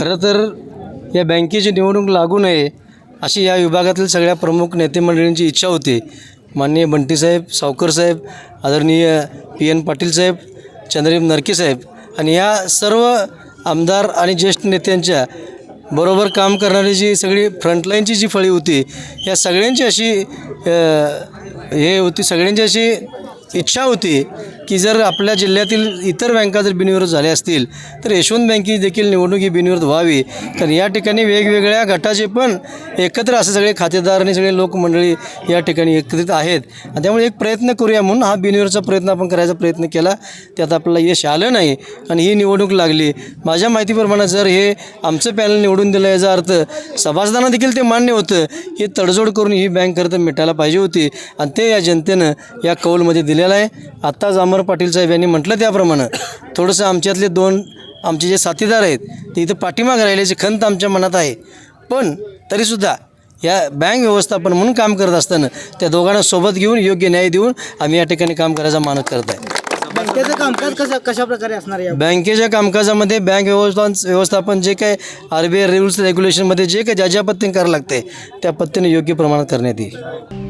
खरं तर या बँकेची निवडणूक लागू नये अशी या विभागातील सगळ्या प्रमुख नेते मंडळींची इच्छा होती. माननीय बंटीसाहेब सावकर साहेब आदरणीय पी एन पाटील साहेब चंद्रदीप नरके साहेब आणि या सर्व आमदार आणि ज्येष्ठ नेत्यांच्या बरोबर काम करणारी जी सगळी फ्रंटलाईनची जी फळी होती या सगळ्यांची अशी हे होती सगळ्यांची अशी इच्छा होती की जर आपल्या जिल्ह्यातील इतर बँका जर बिनविरोध झाल्या असतील तर यशवंत बँकेची देखील निवडणूक ही बिनविरोध व्हावी. कारण या ठिकाणी वेगवेगळ्या गटाचे पण एकत्र असे सगळे खातेदार आणि सगळे लोकमंडळी या ठिकाणी एकत्रित आहेत. आणि त्यामुळे एक प्रयत्न करूया म्हणून हा बिनविरोधचा प्रयत्न आपण करायचा प्रयत्न केला. त्यात आपल्याला यश आलं नाही आणि ही निवडणूक लागली. माझ्या माहितीप्रमाणे जर हे आमचं पॅनल निवडून दिलं याचा अर्थ सभासदांना देखील ते मान्य होतं. की तडजोड करून ही बँक खरं तर मिटायला पाहिजे होती. आणि ते या जनतेनं या कौलमध्ये दिलेलं आहे. आत्ताच अमर पाटील साहेब यांनी म्हटलं त्याप्रमाणे थोडंसं आमच्यातले दोन आमचे जे साथीदार आहेत ते इथं पाठीमाग राहिल्याची खंत आमच्या मनात आहे. पण तरीसुद्धा या बँक व्यवस्थापन म्हणून काम करत असताना त्या दोघांना सोबत घेऊन योग्य न्याय देऊन आम्ही या ठिकाणी काम करायचा मानक करत आहे. बँकेचं कामकाज कसं कशा प्रकारे असणार या? बँकेच्या कामकाजामध्ये बँक व्यवस्थापन व्यवस्थापन जे काय आर बी आय रूल्स रेग्युलेशनमध्ये जे काही ज्या ज्या पद्धतीने करावं लागते त्या पद्धतीने योग्य प्रमाणात करण्यात येईल.